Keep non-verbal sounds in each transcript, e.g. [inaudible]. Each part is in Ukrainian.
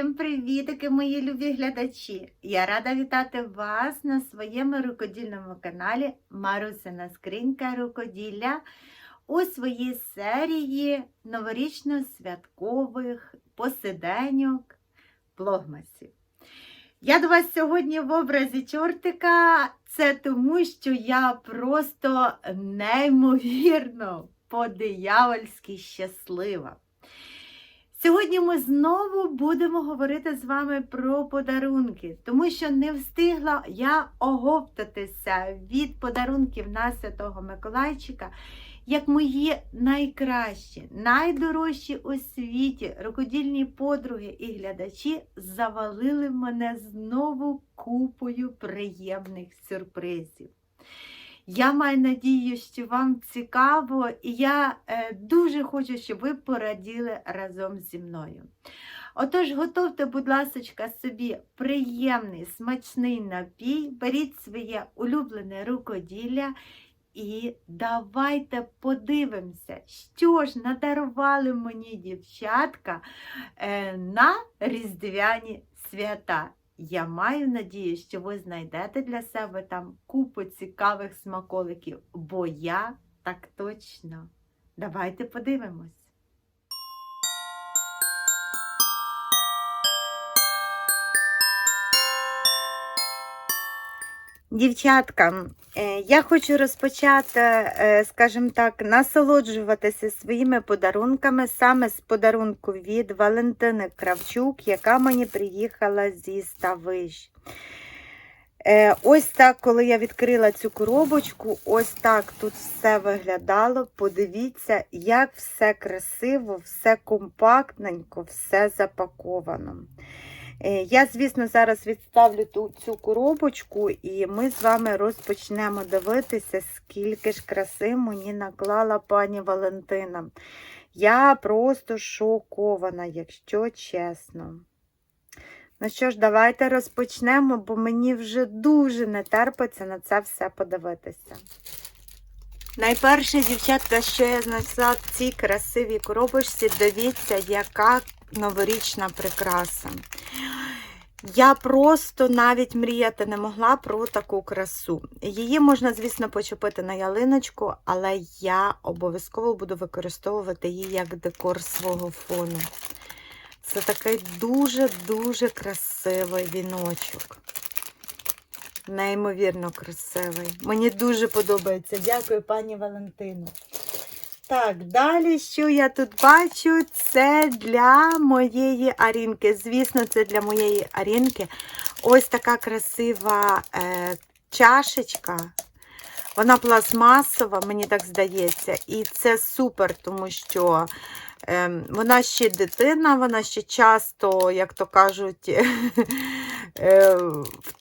Всім привітики, мої любі глядачі! Я рада вітати вас на своєму рукодільному каналі Марусина Скринька Рукоділля у своїй серії новорічно-святкових посиденьок плогмасів. Я до вас сьогодні в образі чортика. Це тому, що я просто неймовірно по-диявольськи щаслива. Сьогодні ми знову будемо говорити з вами про подарунки, тому що не встигла я оговтатися від подарунків на Святого Миколайчика, як мої найкращі, найдорожчі у світі рукодільні подруги і глядачі завалили мене знову купою приємних сюрпризів. Я маю надію, що вам цікаво, і я е, дуже хочу, щоб ви пораділи разом зі мною. Отож, готовте, будь ласка, собі приємний смачний напій, беріть своє улюблене рукоділля і давайте подивимося, що ж надарували мені дівчатка е, на різдвяні свята. Я маю надію, що ви знайдете для себе там купу цікавих смаколиків, бо я так точно. Давайте подивимось. Дівчатка, я хочу розпочати, е, скажімо так, насолоджуватися своїми подарунками саме з подарунку від Валентини Кравчук, яка мені приїхала зі Ставищ. Е, Ось так, коли я відкрила цю коробочку, ось так тут все виглядало. Подивіться, як все красиво, все компактненько, все запаковано. Е, Я, звісно, зараз відставлю ту, цю коробочку, і ми з вами розпочнемо дивитися, скільки ж краси мені наклала пані Валентина. Я просто шокована, якщо чесно. Ну що ж, давайте розпочнемо, бо мені вже дуже не терпиться на це все подивитися. Найперше, дівчатка, що я знайшла в цій красивій коробочці, дивіться, яка новорічна прикраса. Я просто навіть мріяти не могла про таку красу. Її можна, звісно, почепити на ялиночку, але я обов'язково буду використовувати її як декор свого фону. Це такий дуже-дуже красивий віночок. Неймовірно красивий. Мені дуже подобається. Дякую, пані Валентино. Так, далі, що я тут бачу, це для моєї арінки. Звісно, це для моєї арінки. Ось така красива е, чашечка. Вона пластмасова, мені так здається. І це супер, тому що е, вона ще дитина, вона ще часто, як то кажуть, [laughs] е,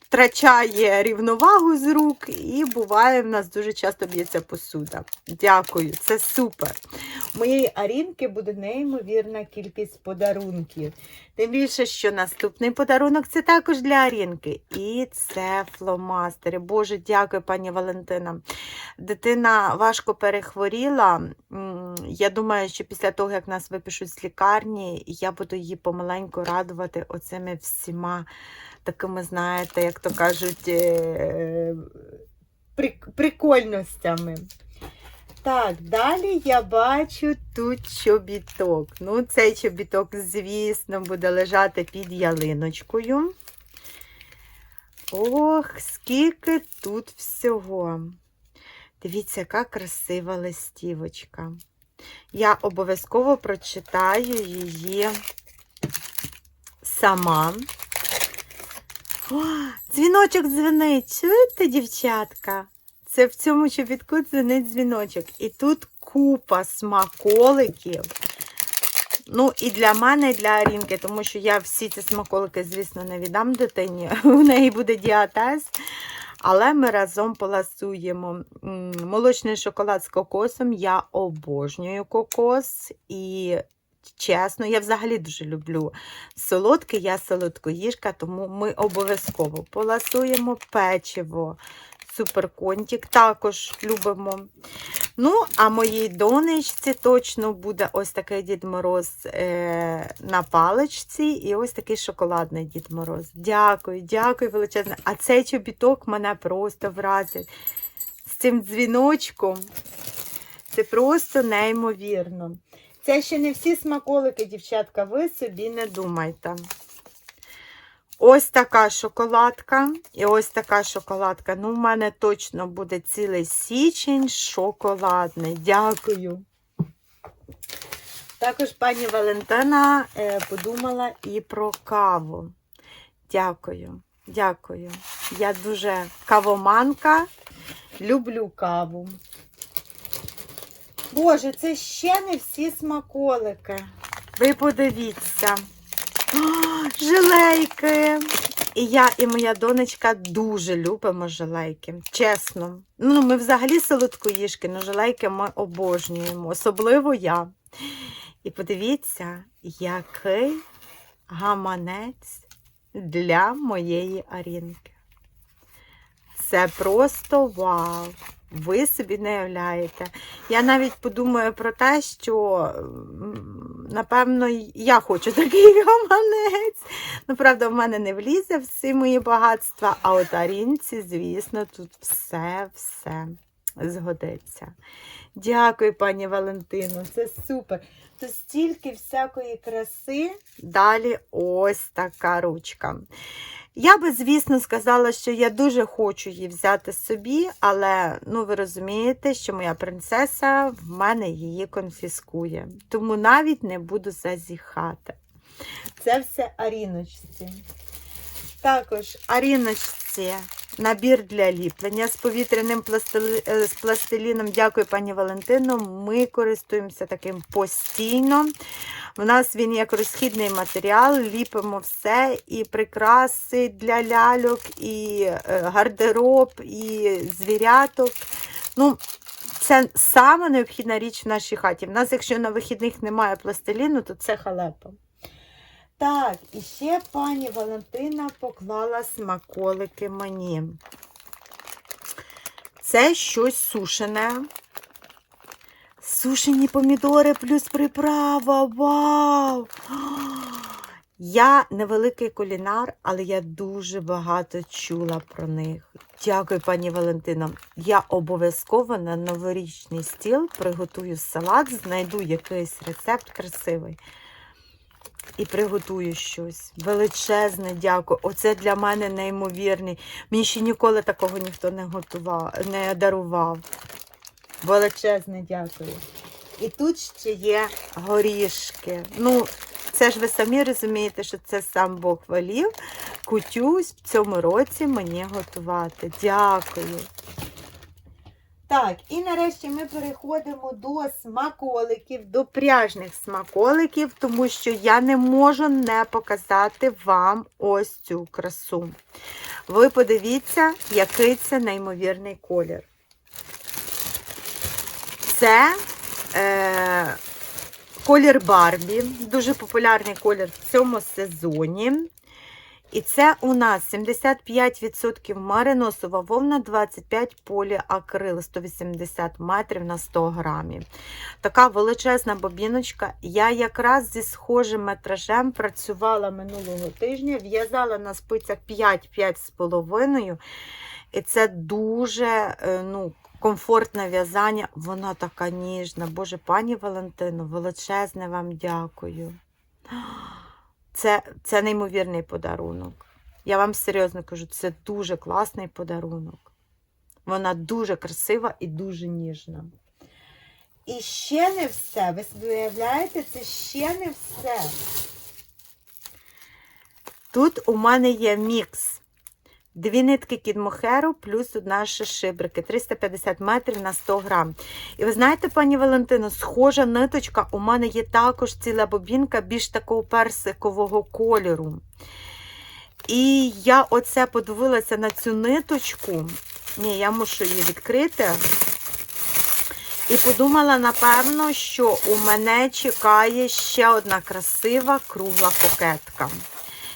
втрачає рівновагу з рук, і буває, в нас дуже часто б'ється посуда. Дякую, це супер. У моєї Арінки буде неймовірна кількість подарунків. Тим більше, що наступний подарунок це також для Арінки. І це фломастери. Боже, дякую, пані Валентина. Дитина важко перехворіла. Я думаю, що після того, як нас випишуть з лікарні, я буду її помаленьку радувати оцими всіма такими, знаєте, як то кажуть, е, прикольностями. Так, далі я бачу тут чобіток. Ну, цей чобіток, звісно, буде лежати під ялиночкою. Ох, скільки тут всього. Дивіться, яка красива листівочка. Я обов'язково прочитаю її сама. О, дзвіночок дзвенить. Чуєте, дівчатка? Це в цьому чобітку дзвенить дзвіночок. І тут купа смаколиків. Ну, і для мене, і для Арінки, тому що я всі ці смаколики, звісно, не віддам дитині. [laughs] У неї буде діатез. Але ми разом поласуємо молочний шоколад з кокосом. Я обожнюю кокос. І чесно, я взагалі дуже люблю солодке, я солодкоїжка, тому ми обов'язково поласуємо печиво. Суперконтік також любимо. Ну, а моїй донечці точно буде ось такий Дід Мороз е, на паличці і ось такий шоколадний Дід Мороз. Дякую, дякую величезне. А цей чобіток мене просто вразить з цим дзвіночком. Це просто неймовірно. Це ще не всі смаколики, дівчатка, ви собі не думайте. Ось така шоколадка. І ось така шоколадка. Ну, в мене точно буде цілий січень шоколадний. Дякую. Також пані Валентина е, подумала і про каву. Дякую. Дякую. Я дуже кавоманка. Люблю каву. Боже, це ще не всі смаколики. Ви подивіться. О, жилейки. І я, і моя донечка дуже любимо жилейки. Чесно. Ну, ми взагалі солодкоїжки, але жилейки ми обожнюємо, особливо я. І подивіться, який гаманець для моєї арінки. Це просто вау! Ви собі не уявляєте. Я навіть подумаю про те, що, напевно, я хочу такий [laughs] гаманець. Ну, правда, в мене не влізе всі мої багатства, а от Арінці, звісно, тут все-все згодиться. Дякую, пані Валентино, це супер. Тут стільки всякої краси. Далі ось така ручка. Я би, звісно, сказала, що я дуже хочу її взяти собі, але ну, ви розумієте, що моя принцеса в мене її конфіскує. Тому навіть не буду зазіхати. Це все Аріночці. Також Аріночці набір для ліплення з повітряним пластили... е, з пластиліном. Дякую, пані Валентино. Ми користуємося таким постійно. У нас він як розхідний матеріал, ліпимо все, і прикраси для ляльок, і е, гардероб, і звіряток. Ну, це саме необхідна річ в нашій хаті. В нас, якщо на вихідних немає пластиліну, то це халепа. Так, і ще пані Валентина поклала смаколики мені. Це щось сушене. Сушені помідори плюс приправа. Вау! Я невеликий кулінар, але я дуже багато чула про них. Дякую, пані Валентино. Я обов'язково на новорічний стіл приготую салат, знайду якийсь рецепт красивий. І приготую щось. Величезне дякую. Оце для мене неймовірний. Мені ще ніколи такого ніхто не готував, не дарував. Величезне дякую. І тут ще є горішки. Ну, це ж ви самі розумієте, що це сам Бог волів. Кутюсь в цьому році мені готувати. Дякую. Так, і нарешті ми переходимо до смаколиків, до пряжних смаколиків, тому що я не можу не показати вам ось цю красу. Ви подивіться, який це неймовірний колір. Це е, колір Барбі, дуже популярний колір в цьому сезоні. І це у нас 75% мариносова вовна, 25 поліакрил, 180 метрів на 100 грамів. Така величезна бобіночка. Я якраз зі схожим метражем працювала минулого тижня, в'язала на спицях 5-5,5. І це дуже е, ну, комфортне в'язання. Вона така ніжна. Боже, пані Валентино, величезне вам дякую. Це, це неймовірний подарунок. Я вам серйозно кажу, це дуже класний подарунок. Вона дуже красива і дуже ніжна. І ще не все. Ви уявляєте, це ще не все. Тут у мене є мікс. Дві нитки кідмохеру плюс одна шишибрики. 350 метрів на 100 грам. І ви знаєте, пані Валентино, схожа ниточка, у мене є також ціла бобінка більш такого персикового кольору. І я оце подивилася на цю ниточку. Ні, я мушу її відкрити. І подумала, напевно, що у мене чекає ще одна красива кругла кокетка.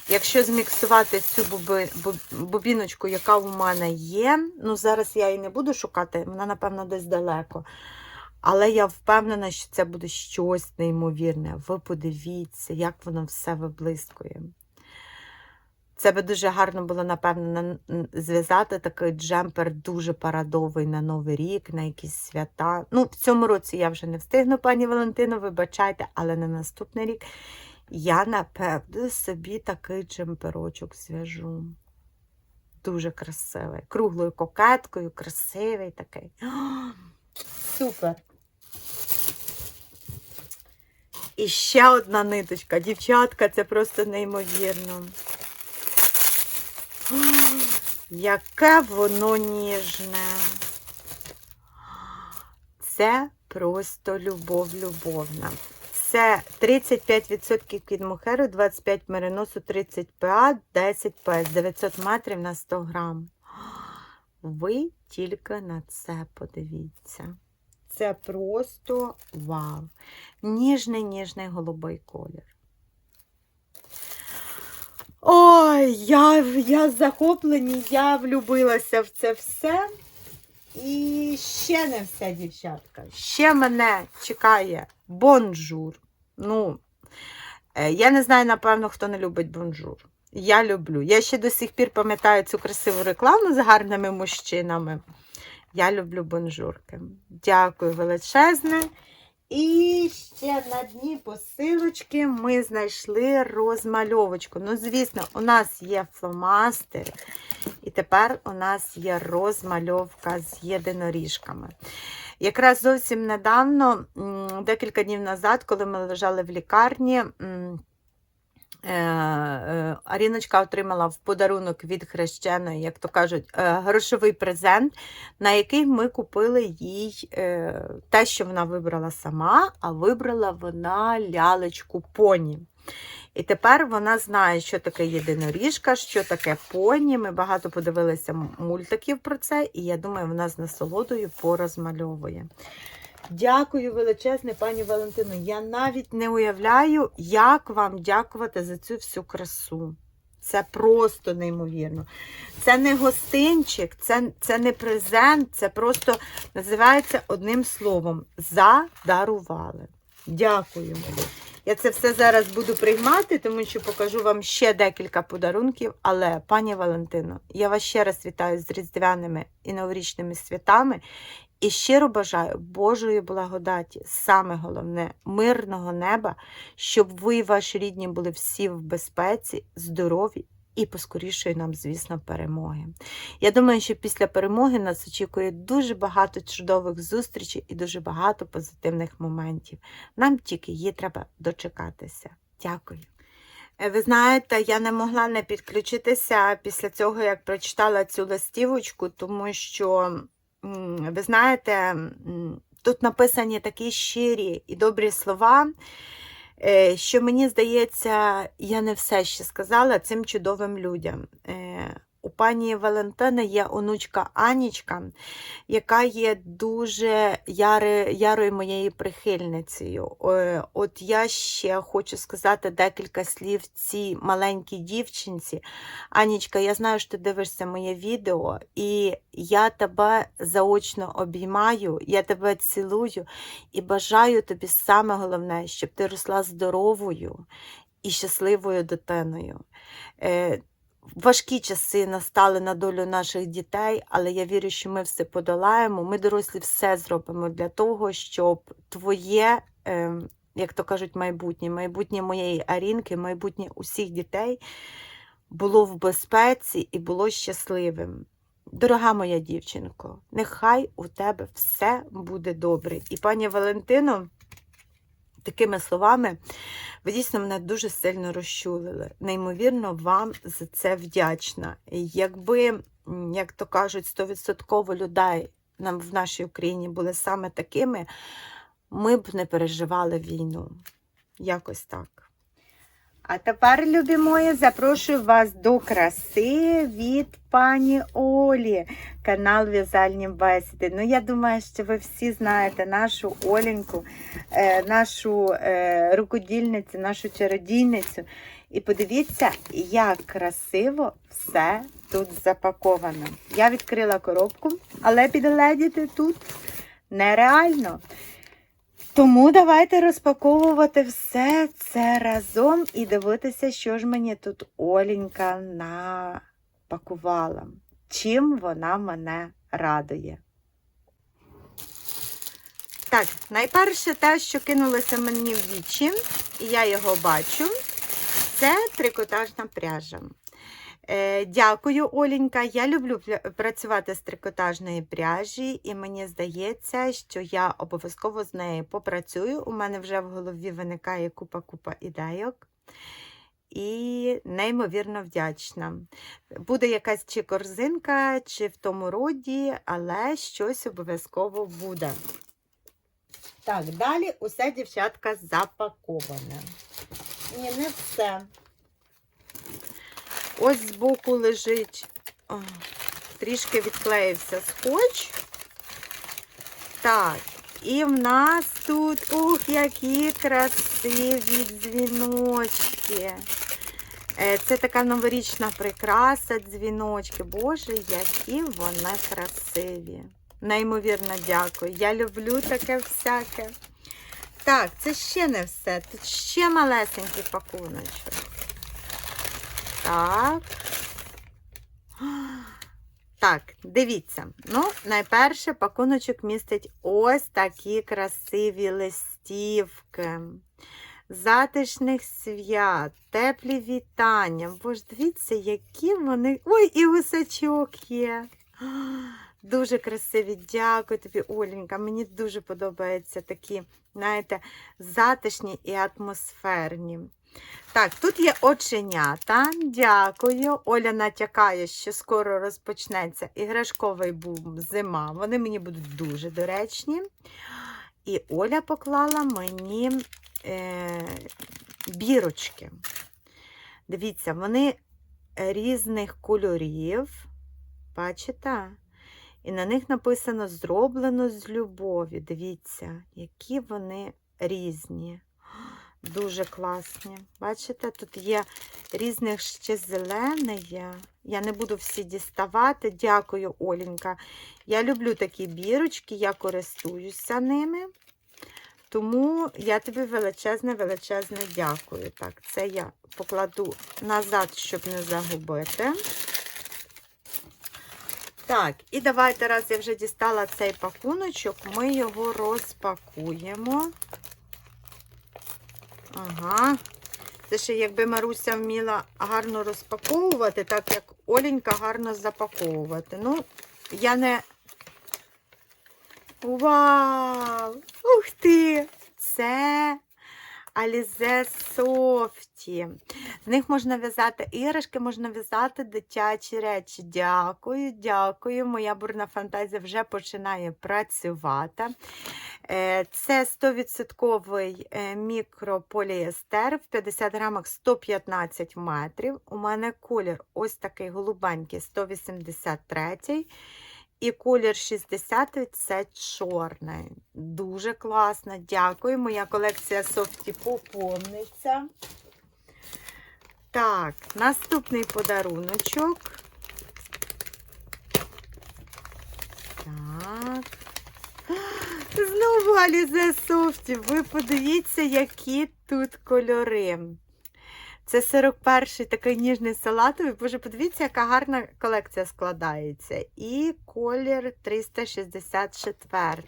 Якщо зміксувати цю боби, боб- бобіночку, яка у мене є, ну зараз я її не буду шукати, вона, напевно, десь далеко. Але я впевнена, що це буде щось неймовірне. Ви подивіться, як воно все виблискує. Це би дуже гарно було, напевно, зв'язати такий джемпер дуже парадовий на Новий рік, на якісь свята. Ну, в цьому році я вже не встигну, пані Валентино, вибачайте, але на наступний рік я, напевно, собі такий джемперочок зв'яжу. Дуже красивий. Круглою кокеткою, красивий такий. [gasps] Супер. І ще одна ниточка. Дівчатка, це просто неймовірно. [gasps] Яке воно ніжне. Це просто любов любовна. Це 35% від мухеру, 25 мериносу, 30 ПА, 10 ПС, 900 метрів на 100 грам. Ви тільки на це подивіться. Це просто вау. Ніжний, ніжний голубий колір. Ой, я, я захоплені, я влюбилася в це все. І ще не все, дівчатка. Ще мене чекає бонжур. Ну, е, я не знаю, напевно, хто не любить бонжур. Я люблю. Я ще до сих пір пам'ятаю цю красиву рекламу з гарними мужчинами. Я люблю бонжурки. Дякую величезне. І ще на дні посилочки ми знайшли розмальовочку. Ну, звісно, у нас є фломастер, і тепер у нас є розмальовка з єдиноріжками. Якраз зовсім недавно, декілька днів назад, коли ми лежали в лікарні, Аріночка отримала в подарунок від хрещеної, як то кажуть, е, грошовий презент, на який ми купили їй е, те, що вона вибрала сама, а вибрала вона лялечку поні. І тепер вона знає, що таке єдиноріжка, що таке поні. Ми багато подивилися мультиків про це, і я думаю, вона з насолодою порозмальовує. Дякую величезне, пані Валентино. Я навіть не уявляю, як вам дякувати за цю всю красу. Це просто неймовірно. Це не гостинчик, це, це не презент, це просто називається одним словом задарували. Дякую. Я це все зараз буду приймати, тому що покажу вам ще декілька подарунків. Але, пані Валентино, я вас ще раз вітаю з різдвяними і новорічними святами. І щиро бажаю Божої благодаті, саме головне, мирного неба, щоб ви і ваші рідні були всі в безпеці, здорові і поскорішої нам, звісно, перемоги. Я думаю, що після перемоги нас очікує дуже багато чудових зустрічей і дуже багато позитивних моментів. Нам тільки її треба дочекатися. Дякую. Е, Ви знаєте, я не могла не підключитися після цього, як прочитала цю листівочку, тому що, ви знаєте, тут написані такі щирі і добрі слова, е, що мені здається, я не все ще сказала цим чудовим людям. Е, У пані Валентини є онучка Анічка, яка є дуже яри, ярою моєю прихильницею. Е, От я ще хочу сказати декілька слів цій маленькій дівчинці. Анічка, я знаю, що ти дивишся моє відео, і я тебе заочно обіймаю, я тебе цілую і бажаю тобі саме головне, щоб ти росла здоровою і щасливою дитиною. Важкі часи настали на долю наших дітей, але я вірю, що ми все подолаємо. Ми, дорослі, все зробимо для того, щоб твоє, е, як то кажуть, майбутнє, майбутнє моєї Арінки, майбутнє усіх дітей було в безпеці і було щасливим. Дорога моя дівчинко, нехай у тебе все буде добре. І пані Валентино, такими словами, ви дійсно мене дуже сильно розчулили. Неймовірно, вам за це вдячна. Якби, як то кажуть, 100% людей нам в нашій Україні були саме такими, ми б не переживали війну. Якось так. А тепер, любі мої, запрошую вас до краси від пані Олі, канал В'язальні бесіди. Ну, я думаю, що ви всі знаєте нашу Оленьку, е, нашу е, рукодільницю, нашу чародійницю. І подивіться, як красиво все тут запаковано. Я відкрила коробку, але підгледіти тут нереально. Тому давайте розпаковувати все це разом і дивитися, що ж мені тут Оленька напакувала. Чим вона мене радує. Так, найперше те, що кинулося мені в вічі, і я його бачу, це трикотажна пряжа. Е, дякую, Оленька. Я люблю працювати з трикотажної пряжі, і мені здається, що я обов'язково з нею попрацюю. У мене вже в голові виникає купа-купа ідейок. І неймовірно вдячна. Буде якась чи корзинка, чи в тому роді, але щось обов'язково буде. Так, далі усе, дівчатка, запаковане. Ні, не все. Ось збоку лежить, о, трішки відклеївся скотч. Так, і в нас тут, ух, які красиві дзвіночки. Е, Це така новорічна прикраса, дзвіночки. Боже, які вони красиві. Неймовірно дякую. Я люблю таке всяке. Так, це ще не все. Тут ще малесенький пакуночок. Так. Так, дивіться. Ну, найперше пакуночок містить ось такі красиві листівки. Затишних свят, теплі вітання. Боже, дивіться, які вони. Ой, і гусачок є. Дуже красиві. Дякую тобі, Оленька. Мені дуже подобаються такі, знаєте, затишні і атмосферні. Так, тут є оченята. Дякую. Оля натякає, що скоро розпочнеться іграшковий бум зима. Вони мені будуть дуже доречні. І Оля поклала мені е, бірочки. Дивіться, вони різних кольорів. Бачите? І на них написано зроблено з любові. Дивіться, які вони різні. Дуже класні. Бачите, тут є різних ще зелене є. Я не буду всі діставати. Дякую, Оленька. Я люблю такі бірочки, я користуюся ними. Тому я тобі величезне, величезне дякую. Так, це я покладу назад, щоб не загубити. Так, і давайте, раз я вже дістала цей пакуночок, ми його розпакуємо. Ага. Це ще якби Маруся вміла гарно розпаковувати, так як Оленька гарно запаковувати. Ну, я не. Вау! Ух ти! Це Alize Softy. З них можна в'язати іграшки, можна в'язати дитячі речі. Дякую, дякую. Моя бурна фантазія вже починає працювати. Е, Це 100% е, мікрополіестер в 50 грамах 115 метрів. У мене колір ось такий голубенький 183. І колір 60 це чорний. Дуже класно. Дякую. Моя колекція софті поповниться. Так, наступний подаруночок. Так. [gasps] Знову Алізе Софті. Ви подивіться, які тут кольори. Це 41-й такий ніжний салатовий. Боже, подивіться, яка гарна колекція складається. І колір 364.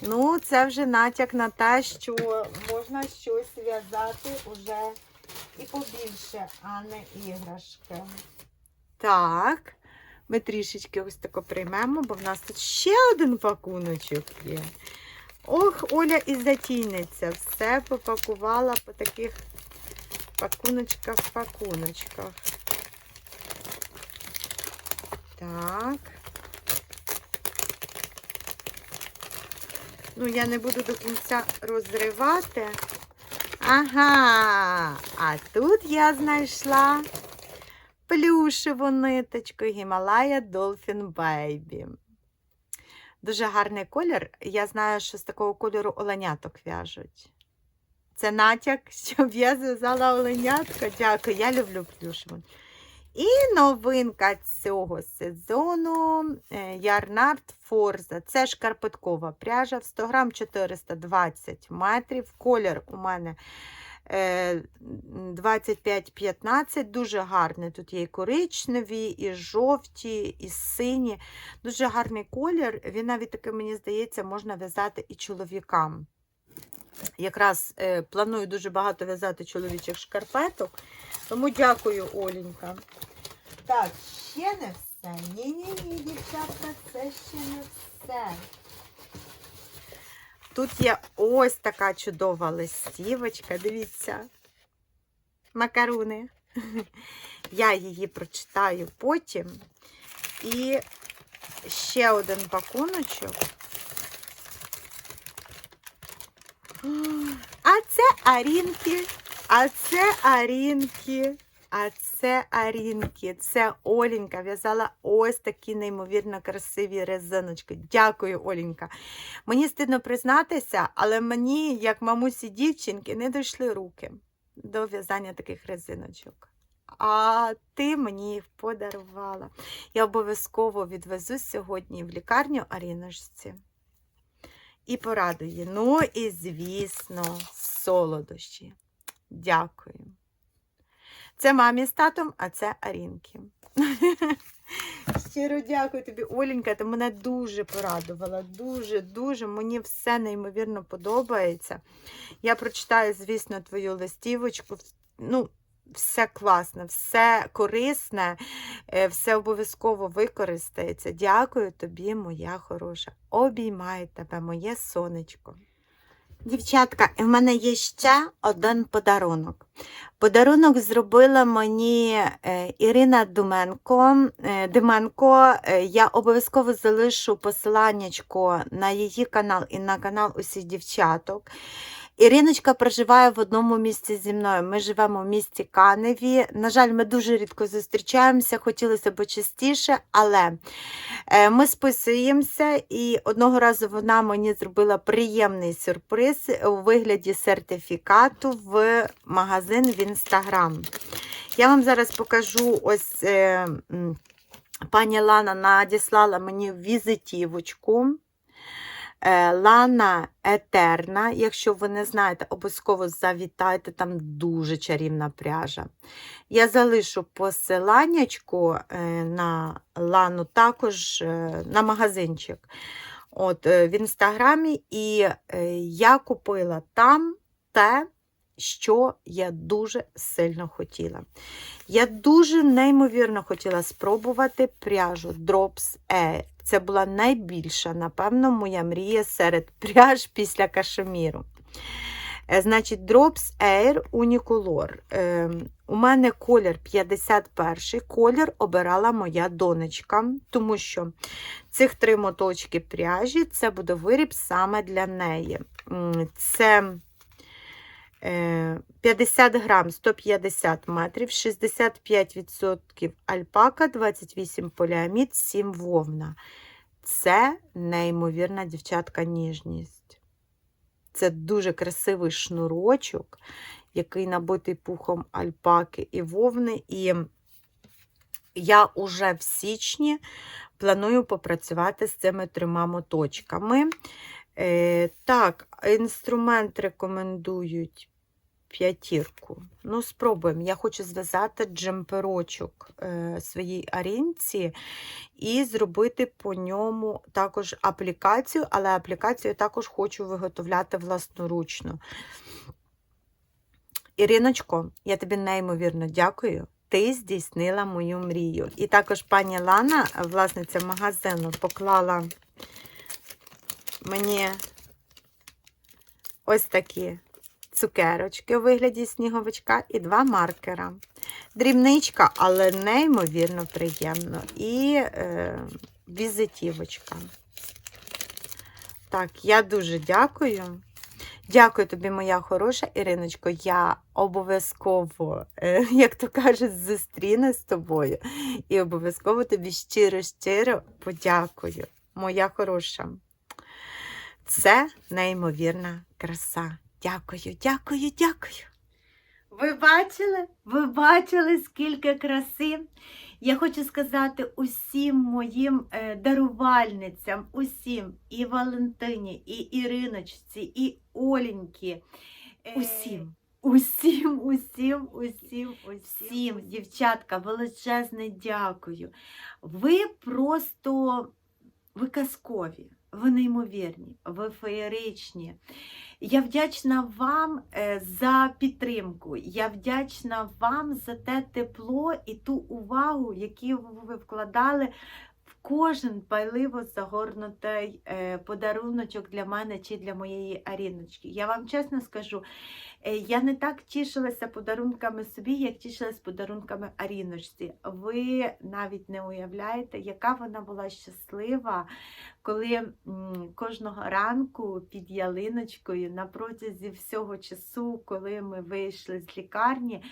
Ну, це вже натяк на те, що можна щось в'язати уже і побільше, а не іграшки. Так, ми трішечки ось тако приймемо, бо в нас тут ще один пакуночок є. Ох, Оля і затійниця. Все попакувала по таких пакуночках, пакуночках. Так. Ну, я не буду до кінця розривати. Ага, а тут я знайшла плюшеву ниточку Гімалая Dolphin Baby. Дуже гарний колір. Я знаю, що з такого кольору оленяток в'яжуть. Це натяк, [laughs] щоб я зв'язала оленятко. Дякую, я люблю плюшеву. І новинка цього сезону е, Ярнард Форза. Це шкарпеткова пряжа в 100 грам 420 метрів. Колір у мене е, 25-15, дуже гарний. Тут є і коричневі, і жовті, і сині. Дуже гарний колір. Він навіть таки, мені здається, можна в'язати і чоловікам. Якраз е, планую дуже багато в'язати чоловічих шкарпеток. Тому дякую, Оленька. Так, ще не все. Ні-ні-ні, дівчатка, це ще не все. Тут є ось така чудова листівочка. Дивіться. Макаруни. [laughs] Я її прочитаю потім. І ще один пакуночок. А це арінки, а це арінки, а це арінки. Це Оленька в'язала ось такі неймовірно красиві резиночки. Дякую, Оленька. Мені стидно признатися, але мені, як мамусі дівчинки, не дійшли руки до в'язання таких резиночок. А ти мені їх подарувала. Я обов'язково відвезу сьогодні в лікарню Аріночці і порадую. Ну і, звісно, солодощі. Дякую. Це мамі з татом, а це Арінки. Щиро дякую тобі, Оленька. Ти мене дуже порадувала. Дуже, дуже. Мені все неймовірно подобається. Я прочитаю, звісно, твою листівочку. Ну, все класне, все корисне, е, все обов'язково використається. Дякую тобі, моя хороша. Обіймаю тебе, моє сонечко. Дівчатка, і в мене є ще один подарунок. Подарунок зробила мені е, Ірина Думенко. Е, Дименко. Я обов'язково залишу посиланнячко на її канал і на канал усіх дівчаток. Іриночка проживає в одному місці зі мною. Ми живемо в місті Каневі. На жаль, ми дуже рідко зустрічаємося, хотілося б частіше, але е, ми списуємося, і одного разу вона мені зробила приємний сюрприз у вигляді сертифікату в магазин в Інстаграм. Я вам зараз покажу ось. Е, Пані Лана надіслала мені візитівочку. Е, Лана Етерна. Якщо ви не знаєте, обов'язково завітайте, там дуже чарівна пряжа. Я залишу посиланнячку е, на Лану, також е, на магазинчик От, в інстаграмі, і я купила там те, що я дуже сильно хотіла. Я дуже неймовірно хотіла спробувати пряжу Drops. Це була найбільша, напевно, моя мрія серед [laughs] пряж після кашеміру. Е, Значить, Drops Air Unicolor. У мене колір 51 колір обирала моя донечка, тому що цих три моточки пряжі це буде виріб саме для неї. Це 50 грам 150 метрів, 65% альпака, 28 поліамід, 7 вовна. Це неймовірна дівчатка ніжність. Це дуже красивий шнурочок, який набитий пухом альпаки і вовни. І я уже в січні планую попрацювати з цими трьома моточками. Е, так, інструмент рекомендують п'ятірку. Ну, спробуємо. Я хочу зв'язати джемперочок е, своїй арінці і зробити по ньому також аплікацію, але аплікацію я також хочу виготовляти власноручно. Іриночко, я тобі неймовірно дякую. Ти здійснила мою мрію. І також пані Лана, власниця магазину, поклала мені ось такі цукерочки у вигляді сніговичка і два маркера. Дрібничка, але неймовірно приємно. І е, візитівочка. Так, я дуже дякую. Дякую тобі, моя хороша Іриночко. Я обов'язково, е, [laughs] як то кажуть, зустріну з тобою. І обов'язково тобі щиро-щиро подякую, моя хороша. Це неймовірна краса. Дякую, дякую, дякую. Ви бачили? Ви бачили, скільки краси? Я хочу сказати усім моїм е, дарувальницям, усім, і Валентині, і Іриночці, і Оленьки. е, Усім. Усім, усім, усім, усім, дівчатка, величезне дякую. Ви просто ви казкові, ви неймовірні, ви феєричні. Я вдячна вам е, за підтримку. Я вдячна вам за те тепло і ту увагу, яку ви вкладали в кожен пайливо загорнутий е, подаруночок для мене чи для моєї Аріночки. Я вам чесно скажу, я не так тішилася подарунками собі, як тішилась подарунками Аріночці. Ви навіть не уявляєте, яка вона була щаслива, коли кожного ранку під ялиночкою на протязі всього часу, коли ми вийшли з лікарні,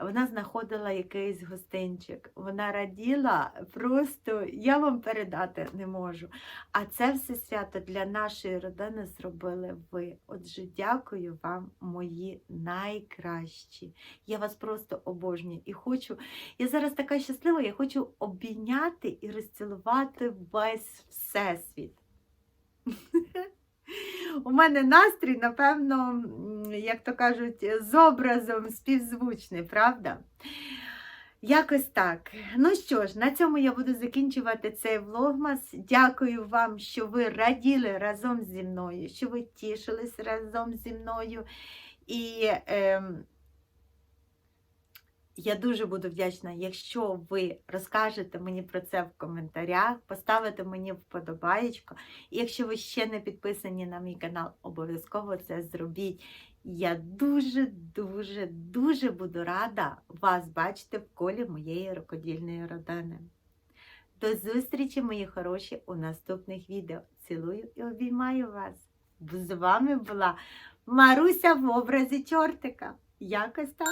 вона знаходила якийсь гостинчик. Вона раділа, просто я вам передати не можу. А це все свято для нашої родини зробили ви. Отже, дякую вам, мої найкращі. Я вас просто обожнюю і хочу. Я зараз така щаслива, я хочу обійняти і розцілувати весь всесвіт. [laughs] У мене настрій, напевно, як то кажуть, з образом співзвучний, правда? Якось так. Ну що ж, на цьому я буду закінчувати цей влогмас. Дякую вам, що ви раділи разом зі мною, що ви тішились разом зі мною. І ем, я дуже буду вдячна, якщо ви розкажете мені про це в коментарях, поставите мені вподобаєчко. І якщо ви ще не підписані на мій канал, обов'язково це зробіть. Я дуже, дуже, дуже буду рада вас бачити в колі моєї рукодільної родини. До зустрічі, мої хороші, у наступних відео. Цілую і обіймаю вас. З вами була Маруся в образі чортика. Якось так.